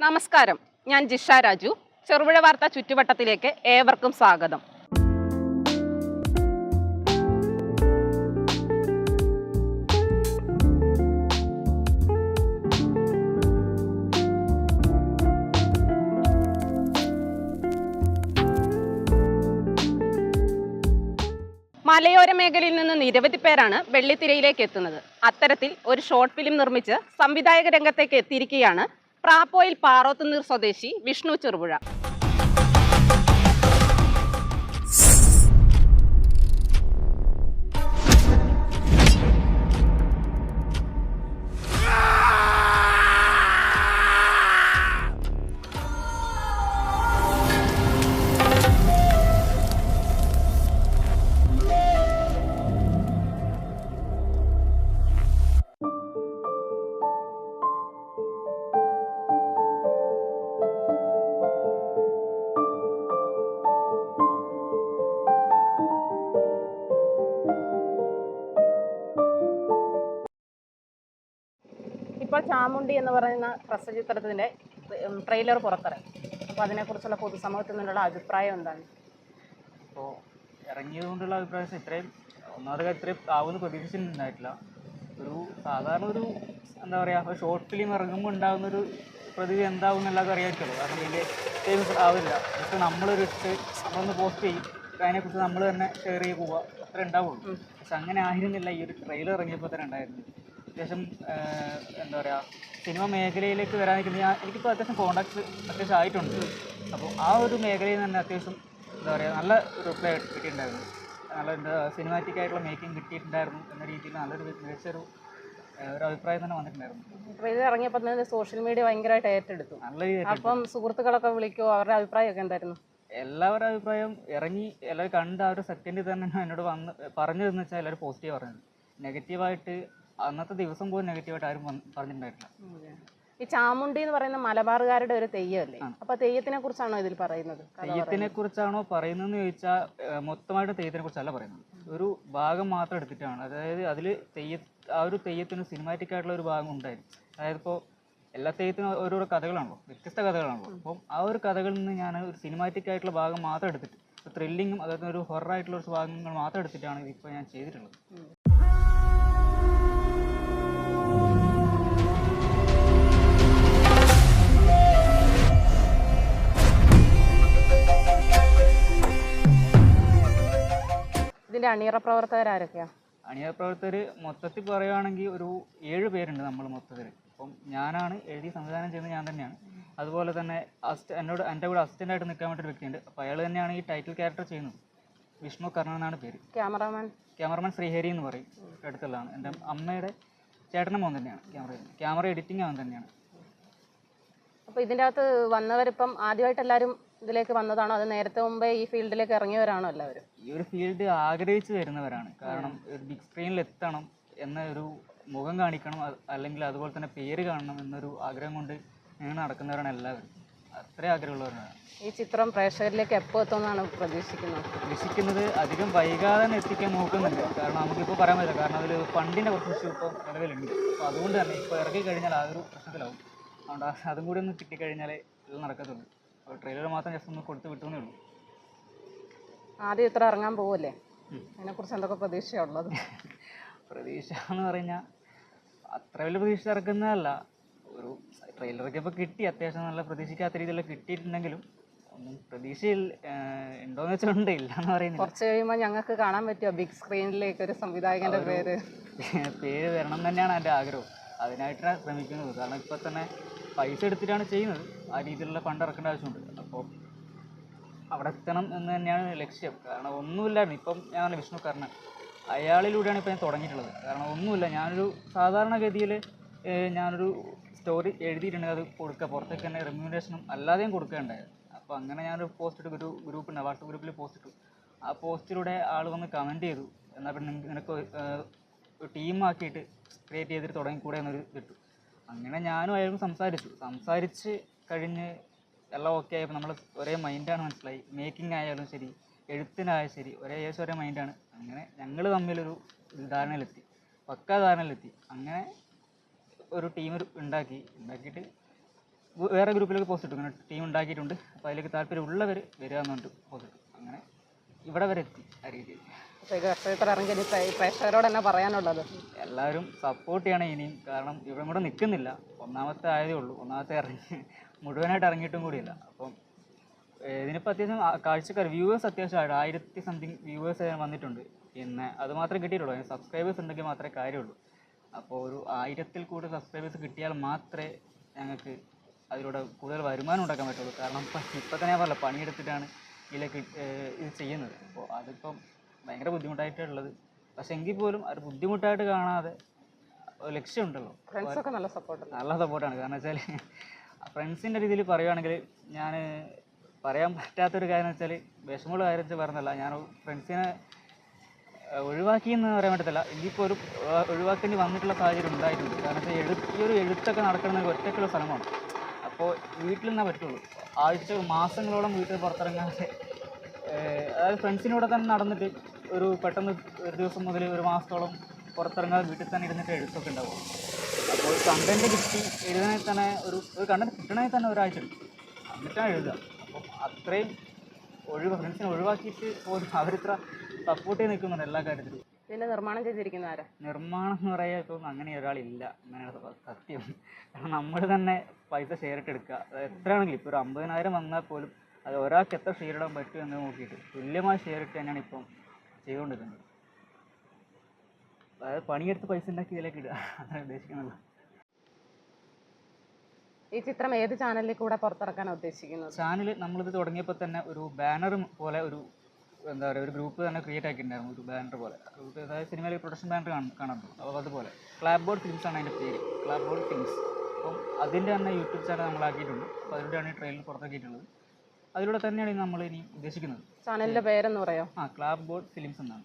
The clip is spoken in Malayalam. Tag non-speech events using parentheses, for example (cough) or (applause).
നമസ്കാരം. ഞാൻ ജിഷ രാജു. ചെറുപുഴ വാർത്ത ചുറ്റുവട്ടത്തിലേക്ക് ഏവർക്കും സ്വാഗതം. മലയോര മേഖലയിൽ നിന്ന് നിരവധി പേരാണ് വെള്ളിത്തിരയിലേക്ക് എത്തുന്നത്. അത്തരത്തിൽ ഒരു ഷോർട്ട് ഫിലിം നിർമ്മിച്ച് സംവിധായക രംഗത്തേക്ക് എത്തിയിരിക്കുകയാണ് പ്രാപ്പോയിൽ പാറോത്തുനീർ സ്വദേശി വിഷ്ണു ചെറുപുഴ. ചാമുണ്ടി എന്ന് പറയുന്ന പ്രസചിത്രത്തിന്റെ ട്രെയിലർ പുറത്തിറങ്ങി. അപ്പോൾ അതിനെക്കുറിച്ചുള്ള പൊതുസമൂഹത്തിൽ നിന്നുള്ള അഭിപ്രായം എന്താണ്? അപ്പോൾ ഇറങ്ങിയതുകൊണ്ടുള്ള അഭിപ്രായം ഇത്രയും ഒന്നാമത് കാര്യം ഇത്രയും ആവുമെന്ന് പ്രതീക്ഷിച്ചിട്ടുണ്ടായിട്ടില്ല. ഒരു സാധാരണ ഒരു എന്താ പറയുക ഒരു ഷോർട്ട് ഫിലിം ഇറങ്ങുമ്പോൾ ഉണ്ടാകുന്ന ഒരു പ്രതിവി എന്താവും എന്നുള്ളത് അറിയാമായിരിക്കുമല്ലോ കാരണം വലിയ ഫേമസ് ആവില്ല. ജസ്റ്റ് നമ്മളൊരു ഇട്ട് നമ്മളൊന്ന് പോസ്റ്റ് ചെയ്യും. അതിനെക്കുറിച്ച് നമ്മൾ തന്നെ ഷെയർ ചെയ്ത് പോവുക അത്ര ഉണ്ടാവുള്ളൂ. പക്ഷെ അങ്ങനെ ആയിരുന്നില്ല. ഈ ഒരു ട്രെയിലർ ഇറങ്ങിയപ്പോൾ തന്നെ ഉണ്ടായിരുന്നു അത്യാവശ്യം എന്താ പറയുക സിനിമ മേഖലയിലേക്ക് വരാൻ നിൽക്കുന്ന ഞാൻ എനിക്കിപ്പോൾ അത്യാവശ്യം കോണ്ടാക്ട്സ് അത്യാവശ്യം ആയിട്ടുണ്ട്. അപ്പോൾ ആ ഒരു മേഖലയിൽ തന്നെ അത്യാവശ്യം എന്താ പറയുക നല്ല റിപ്ലൈ കിട്ടിയിട്ടുണ്ടായിരുന്നു നല്ല എന്താ സിനിമാറ്റിക് ആയിട്ടുള്ള മേക്കിംഗ് കിട്ടിയിട്ടുണ്ടായിരുന്നു എന്ന രീതിയിൽ നല്ലൊരു മികച്ചൊരു ഒരു അഭിപ്രായം തന്നെ വന്നിട്ടുണ്ടായിരുന്നു. ട്രെയിലർ ഇറങ്ങിയപ്പോൾ തന്നെ സോഷ്യൽ മീഡിയ ഭയങ്കരമായിട്ട് ഏറ്റെടുത്തു. നല്ല രീതിയിൽ അപ്പം സുഹൃത്തുക്കളൊക്കെ വിളിക്കുമോ അവരുടെ അഭിപ്രായമൊക്കെ എന്തായിരുന്നു? എല്ലാവരുടെ അഭിപ്രായം ഇറങ്ങി എല്ലാവരും കണ്ട ആ ഒരു സെക്കൻഡിൽ തന്നെ എന്നോട് വന്ന് പറഞ്ഞതെന്ന് വെച്ചാൽ എല്ലാവരും പോസിറ്റീവ് പറഞ്ഞത് നെഗറ്റീവായിട്ട് അന്നത്തെ ദിവസം പോലും നെഗറ്റീവായിട്ട് ആരും പറഞ്ഞിട്ടുണ്ടായിട്ടില്ല. ഈ ചാമുണ്ടി എന്ന് പറയുന്ന മലബാറുകാരുടെ ഒരു തെയ്യമല്ലേ അപ്പൊ തെയ്യത്തിനെ കുറിച്ചാണോ ഇതിൽ പറയുന്നത്? തെയ്യത്തിനെ കുറിച്ചാണോ പറയുന്നതെന്ന് ചോദിച്ചാൽ മൊത്തമായിട്ട് തെയ്യത്തിനെ കുറിച്ചല്ല പറയുന്നത്. ഒരു ഭാഗം മാത്രം എടുത്തിട്ടാണ്. അതായത് അതിൽ തെയ്യ ആ ഒരു തെയ്യത്തിന് സിനിമാറ്റിക് ആയിട്ടുള്ള ഒരു ഭാഗം ഉണ്ടായിരുന്നു. അതായത് ഇപ്പോൾ എല്ലാ തെയ്യത്തിനും ഓരോരോ കഥകളാണല്ലോ. വ്യത്യസ്ത കഥകളാണല്ലോ. അപ്പം ആ ഒരു കഥകളിൽ നിന്ന് ഞാൻ ഒരു സിനിമാറ്റിക് ആയിട്ടുള്ള ഭാഗം മാത്രം എടുത്തിട്ട് ത്രില്ലിങ്ങും അതായത് ഒരു ഹൊറർ ആയിട്ടുള്ള ഒരു ഭാഗങ്ങൾ മാത്രം എടുത്തിട്ടാണ് ഇപ്പോൾ ഞാൻ ചെയ്തിട്ടുള്ളത്. ഇതിന്റെ അണിയറ പ്രവർത്തകർ ആരൊക്കെയാ? അണിയറ പ്രവർത്തകർ മൊത്തത്തിൽ പറയുകയാണെങ്കിൽ ഒരു ഏഴ് പേരുണ്ട് നമ്മൾ മൊത്തത്തിൽ അപ്പം ഞാനാണ് എഴുതി സംവിധാനം ചെയ്യുന്നത് ഞാൻ തന്നെയാണ്. അതുപോലെ തന്നെ അസിസ്റ്റ് എന്നോട് എന്റെ കൂടെ അസിസ്റ്റന്റ് ആയിട്ട് നിൽക്കാൻ വേണ്ടി ഒരു വ്യക്തിയുണ്ട്. അപ്പോൾ അയാൾ തന്നെയാണ് ഈ ടൈറ്റിൽ ക്യാരക്ടർ ചെയ്യുന്നത്. വിഷ്ണു കർണൻ എന്നാണ് പേര്. ക്യാമറമാൻ. ക്യാമറമാൻ ശ്രീഹരി എന്ന് പറയും. അടുത്തുള്ളതാണ്. എന്റെ അമ്മയുടെ ചേട്ടനും മോൻ തന്നെയാണ് ക്യാമറ ക്യാമറ എഡിറ്റിംഗ് അവൻ തന്നെയാണ്. അപ്പോൾ ഇതിന്റെ അകത്ത് വന്നവരിപ്പം ആദ്യമായിട്ട് എല്ലാവരും ഇതിലേക്ക് വന്നതാണോ? അത് നേരത്തെ മുമ്പേ ഈ ഫീൽഡിലേക്ക് ഇറങ്ങിയവരാണോ എല്ലാവരും? ഈ ഒരു ഫീൽഡ് ആഗ്രഹിച്ചു വരുന്നവരാണ്. കാരണം ഒരു ബിഗ് സ്ക്രീനിൽ എത്തണം എന്ന ഒരു മുഖം കാണിക്കണം അല്ലെങ്കിൽ അതുപോലെ തന്നെ പേര് കാണണം എന്നൊരു ആഗ്രഹം കൊണ്ട് ഇങ്ങനെ നടക്കുന്നവരാണ് എല്ലാവരും. അത്രയും ആഗ്രഹമുള്ളവരാണ്. ഈ ചിത്രം പ്രേക്ഷകരിലേക്ക് എപ്പോൾ എത്തുമെന്നാണ് പ്രതീക്ഷിക്കുന്നത്? പ്രതീക്ഷിക്കുന്നത് അധികം വൈകാതെ തന്നെ എത്തിക്കാൻ നോക്കുന്നുണ്ട്. കാരണം നമുക്കിപ്പോൾ പറയാൻ പറ്റില്ല. കാരണം അതിൽ ഫണ്ടിന്റെ കുറച്ച് ഇഷ്യൂ ഇപ്പോൾ നിലവിലുണ്ട്. അപ്പോൾ അതുകൊണ്ട് തന്നെ ഇപ്പോൾ ഇറക്കി കഴിഞ്ഞാൽ ആ ഒരു പ്രശ്നത്തിലാവും. അതുകൊണ്ട് അതും കൂടി ഒന്ന് കിട്ടിക്കഴിഞ്ഞാലേ എല്ലാം നടക്കത്തുള്ളൂ. അപ്പോൾ ട്രെയിലർ മാത്രം ജസ്റ്റ് ഒന്ന് കൊടുത്ത് വിട്ടുന്നേ ഉള്ളൂ. ആദ്യം ഇത്ര ഇറങ്ങാൻ പോവല്ലേ? അതിനെ അതിനെക്കുറിച്ച് എന്തൊക്കെ പ്രതീക്ഷയുള്ളത്? (laughs) പ്രതീക്ഷ എന്ന് പറഞ്ഞാൽ അത്ര വലിയ പ്രതീക്ഷ ഇറക്കുന്നതല്ല. ഒരു ട്രെയിലറൊക്കെ ഇപ്പോൾ കിട്ടി അത്യാവശ്യം നല്ല പ്രതീക്ഷിക്കാത്ത രീതിയിൽ കിട്ടിയിട്ടുണ്ടെങ്കിലും ഒന്നും പ്രതീക്ഷയിൽ ഉണ്ടോയെന്ന് വെച്ചാൽ ഉണ്ട് ഇല്ല എന്ന് പറയുന്നത് കുറച്ച് കഴിയുമ്പോൾ ഞങ്ങൾക്ക് കാണാൻ പറ്റുമോ ബിഗ് സ്ക്രീനിലേക്ക് ഒരു സംവിധായകന്റെ പേര്. (laughs) പേര് വരണം തന്നെയാണ് എന്റെ ആഗ്രഹം. അതിനായിട്ടാണ് ശ്രമിക്കുന്നത്. കാരണം ഇപ്പോൾ തന്നെ പൈസ എടുത്തിട്ടാണ് ചെയ്യുന്നത്. ആ രീതിയിലുള്ള ഫണ്ട് ഇറക്കേണ്ട ആവശ്യമുണ്ട്. അപ്പോൾ അവിടെ എത്തണം എന്ന് തന്നെയാണ് ലക്ഷ്യം. കാരണം ഒന്നുമില്ലായിരുന്നു ഇപ്പം ഞാൻ വിഷ്ണു കർണൻ അയാളിലൂടെയാണ് ഇപ്പോൾ ഞാൻ തുടങ്ങിയിട്ടുള്ളത്. കാരണം ഒന്നുമില്ല ഞാനൊരു സാധാരണഗതിയിൽ ഞാനൊരു സ്റ്റോറി എഴുതിയിട്ടുണ്ട്. അത് കൊടുക്കുക പുറത്തേക്ക് തന്നെ റെമ്യൂണറേഷനും അല്ലാതെയും കൊടുക്കുകയുണ്ടായത് അപ്പോൾ അങ്ങനെ ഞാനൊരു പോസ്റ്റ് ഇട്ടു. ഒരു ഗ്രൂപ്പ് ഉണ്ട് വാട്സപ്പ് ഗ്രൂപ്പിൽ പോസ്റ്റ് ഇട്ടു. ആ പോസ്റ്റിലൂടെ ആൾ വന്ന് കമന്റ് ചെയ്തു. എന്നാൽ പിന്നെ നിനക്ക് ടീമാക്കിയിട്ട് ക്രിയേറ്റ് ചെയ്തിട്ട് തുടങ്ങിക്കൂടെ എന്നൊരു കിട്ടു അങ്ങനെ ഞാനും അയാളും സംസാരിച്ചു. സംസാരിച്ച് കഴിഞ്ഞ് എല്ലാം ഓക്കെ ആയപ്പോൾ നമ്മൾ ഒരേ മൈൻഡാണ് മനസ്സിലായി. മേക്കിംഗ് ആയാലും ശരി എഴുത്തിനായാലും ശരി ഒരേ ഏകദേശം ഒരേ മൈൻഡാണ് അങ്ങനെ ഞങ്ങൾ തമ്മിലൊരു ധാരണയിലെത്തി പക്ക ധാരണയിലെത്തി അങ്ങനെ ഒരു ടീം ഉണ്ടാക്കി ഉണ്ടാക്കിയിട്ട് വേറെ ഗ്രൂപ്പിലേക്ക് പോസ്റ്റ് ഇട്ടു. ടീം ഉണ്ടാക്കിയിട്ടുണ്ട്. അപ്പോൾ അതിലേക്ക് താല്പര്യമുള്ളവർ വരിക എന്നുണ്ട് പോസ്റ്റ് ഇട്ടു. അങ്ങനെ ഇവിടെ വരെ എത്തി ആ രീതിയിൽ. പ്രേക്ഷകരോട് തന്നെ പറയാനുള്ളത്? എല്ലാവരും സപ്പോർട്ട് ചെയ്യണം ഇനിയും. കാരണം ഇവിടെ കൂടെ നിൽക്കുന്നില്ല ഒന്നാമത്തെ ആയതേ ഉള്ളൂ. ഒന്നാമത്തെ ഇറങ്ങി മുഴുവനായിട്ട് ഇറങ്ങിയിട്ടും കൂടിയില്ല. അപ്പം ഇതിനിപ്പോൾ അത്യാവശ്യം കാഴ്ചക്കാർ വ്യൂവേഴ്സ് അത്യാവശ്യമായിട്ട് ആയിരത്തി സംതിങ് വ്യൂവേഴ്സ് വന്നിട്ടുണ്ട്. പിന്നെ അത് മാത്രമേ കിട്ടിയിട്ടുള്ളൂ. അതിന് സബ്സ്ക്രൈബേഴ്സ് ഉണ്ടെങ്കിൽ മാത്രമേ കാര്യമുള്ളൂ. അപ്പോൾ ഒരു ആയിരത്തിൽ കൂടുതൽ സബ്സ്ക്രൈബേഴ്സ് കിട്ടിയാൽ മാത്രമേ ഞങ്ങൾക്ക് അതിലൂടെ കൂടുതൽ വരുമാനം ഉണ്ടാക്കാൻ പറ്റുള്ളൂ. കാരണം ഇപ്പം ഇപ്പം തന്നെ ഞാൻ പറഞ്ഞില്ല പണിയെടുത്തിട്ടാണ് ഇതിലേക്ക് ഇത് ചെയ്യുന്നത്. അപ്പോൾ അതിപ്പം ഭയങ്കര ബുദ്ധിമുട്ടായിട്ടുള്ളത്. പക്ഷെ എങ്കിൽ പോലും അത് ബുദ്ധിമുട്ടായിട്ട് കാണാതെ ലക്ഷ്യമുണ്ടല്ലോ. ഫ്രണ്ട്സൊക്കെ നല്ല സപ്പോർട്ട് നല്ല സപ്പോർട്ടാണ് കാരണം വെച്ചാൽ ഫ്രണ്ട്സിന്റെ രീതിയിൽ പറയുകയാണെങ്കിൽ ഞാൻ പറയാൻ പറ്റാത്തൊരു കാര്യം വെച്ചാൽ വിഷമമുള്ള കാര്യം വെച്ചാൽ പറഞ്ഞല്ല ഞാൻ ഫ്രണ്ട്സിനെ ഒഴിവാക്കി എന്ന് പറയാൻ പറ്റത്തില്ല. എങ്കിൽ ഒരു ഒഴിവാക്കേണ്ടി വന്നിട്ടുള്ള സാഹചര്യം ഉണ്ടായിട്ടുണ്ട്. കാരണം വെച്ചാൽ എഴുത്ത് ഈ ഒരു എഴുത്തൊക്കെ നടക്കണമെങ്കിൽ ഒറ്റയ്ക്കുള്ള സ്ഥലമാണ്. അപ്പോൾ വീട്ടിൽ നിന്നേ പറ്റുള്ളൂ. ആഴ്ച മാസങ്ങളോളം വീട്ടിൽ പുറത്തിറങ്ങാതെ അതായത് ഫ്രണ്ട്സിനൂടെ തന്നെ നടന്നിട്ട് ഒരു പെട്ടെന്ന് ഒരു ദിവസം മുതൽ ഒരു മാസത്തോളം പുറത്തിറങ്ങാതെ വീട്ടിൽ തന്നെ ഇരുന്നിട്ട് എഴുത്തൊക്കെ ഉണ്ടാവും അപ്പോൾ കണ്ടന്റ് കിട്ടി എഴുതാനായി തന്നെ ഒരു ഒരു കണ്ടന്റ് കിട്ടണമെങ്കിൽ തന്നെ ഒരാഴ്ച എടുക്കും എന്നിട്ടാണ് എഴുതുക. അപ്പം അത്രയും ഒഴിവ് ഫ്രണ്ട്സിനെ ഒഴിവാക്കിയിട്ട് പോലും അവരിത്ര സപ്പോർട്ട് ചെയ്ത് നിൽക്കുന്നുണ്ട് എല്ലാ കാര്യത്തിലും. പിന്നെ നിർമ്മാണം ചെയ്തിരിക്കുന്ന ആരാ? നിർമ്മാണം എന്ന് പറയാൻ ഇപ്പം അങ്ങനെ ഒരാളില്ല. അങ്ങനെയാണ് സത്യം. കാരണം നമ്മൾ തന്നെ പൈസ ഷെയർ ഇട്ട് എടുക്കുക. എത്രയാണെങ്കിലും ഇപ്പോൾ ഒരു അമ്പതിനായിരം വന്നാൽ പോലും അത് ഒരാൾക്ക് എത്ര ഷെയർ ഇടാൻ പറ്റും എന്ന് നോക്കിയിട്ട് തുല്യമായ ഷെയർ ഇട്ട് തന്നെയാണ് ഇപ്പം ചെയ്തുകൊണ്ടിരിക്കുന്നത്. അതായത് പണിയെടുത്ത് പൈസ ഉണ്ടാക്കി ഇതിലേക്ക് ഇടുക. അതാണ് ഉദ്ദേശിക്കുന്നുള്ളൂ ഈ ചിത്രം ഏത് ചാനലിൽ കൂടെ പുറത്തിറക്കാൻ ഉദ്ദേശിക്കുന്നത്? ചാനൽ നമ്മളിത് തുടങ്ങിയപ്പോൾ തന്നെ ഒരു ബാനർ പോലെ ഒരു എന്താ പറയുക ഒരു ഗ്രൂപ്പ് തന്നെ ക്രിയേറ്റ് ആക്കിയിട്ടുണ്ടായിരുന്നു ഒരു ബാനർ പോലെ. ഗ്രൂപ്പ് അതായത് സിനിമയിൽ പ്രൊഡക്ഷൻ ബാനർ കാണുന്നു അപ്പോൾ അതുപോലെ ക്ലാബ് ബോർഡ് ഫിലിംസ് ആണ് അതിന്റെ പേര് ക്ലാബ് ബോർഡ് ഫിലിംസ് അപ്പം അതിന്റെ തന്നെ യൂട്യൂബ് ചാനൽ നമ്മൾ ആക്കിയിട്ടുണ്ട് അപ്പോൾ അതിലൂടെയാണ് ഈ ട്രെയിലർ പുറത്താക്കിയിട്ടുള്ളത്. അതിലൂടെ തന്നെയാണ് ഇനി നമ്മൾ ഇനി ഉദ്ദേശിക്കുന്നത്. ചാനലിന്റെ പേരെന്ന് പറയാം? ആ ക്ലാബ് ബോർഡ് ഫിലിംസ് എന്നാണ്